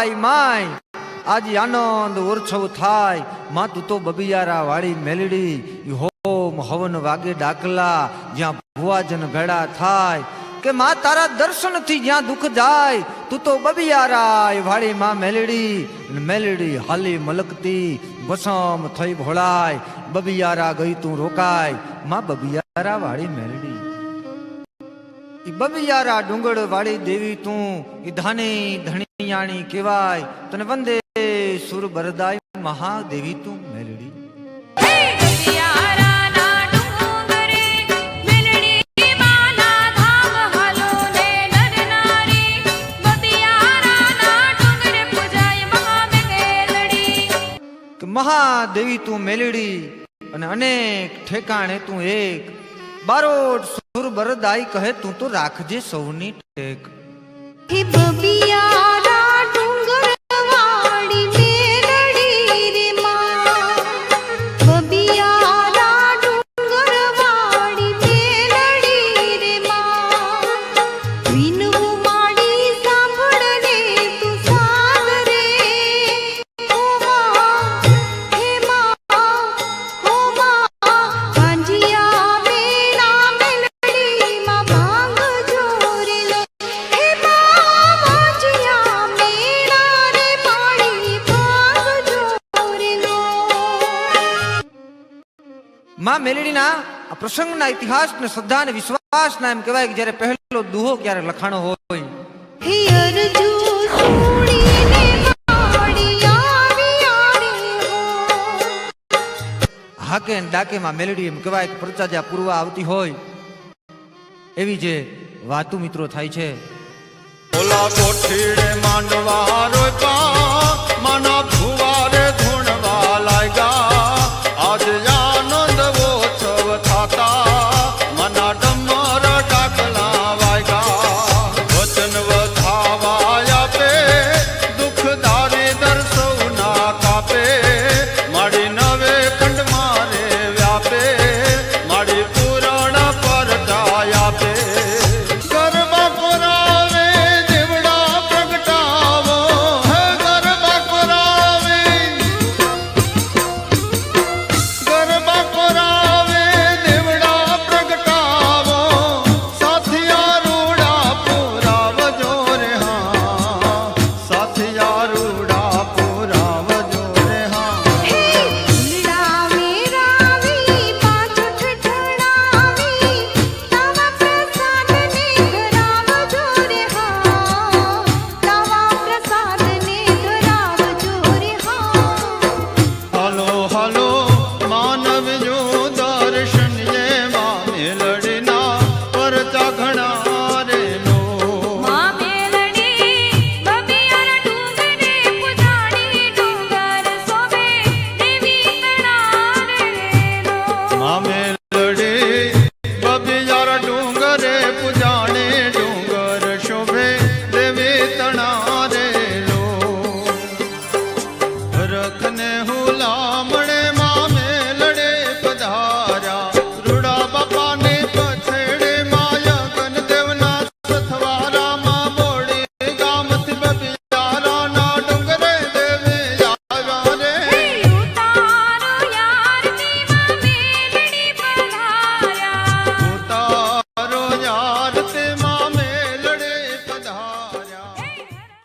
થાય માય. આજે આનંદ ઉત્સવ થાય. માં તું તો બબિયારા વાળી મેલડી. હોમ હવન વાગે ડાકલા. જ્યાં ભુવાજન ભેળા થાય. કે માં તારા દર્શનથી જ્યાં દુઃખ જાય, તું તો બબિયારાય વાળી માં મેલડી. મેલડી હાલી મલકતી વસમ થઈ ભોળાય. બબિયારા ગઈ તું રોકાય. માં બબિયારા વાળી મેલડી. બબિયારા ડુંગળ વાળી દેવી તું ઈ ધાની ધણિયાણી કહેવાય. તને વંદે સુર બરદાય મહાદેવી તું મેલડી. મહાદેવી તું મેલડી અને અનેક ઠેકાણે તું એક. બારોટ સુર બરદાઈ કહે તું તો રાખજે સૌની ટેક. હે માં મેલડીના આ પ્રસંગના ઇતિહાસ ને શ્રદ્ધા અને વિશ્વાસના એમ કહેવાય કે જ્યારે પહેલો દુહો ક્યારે લખાણો હોય. હાકે ડાકે માં મેલડી એમ કહેવાય કે પ્રચાજા પૂર્વા આવતી હોય એવી જે વાતુ મિત્રો થાય છે. ઓલા કોઠીડે માંડવા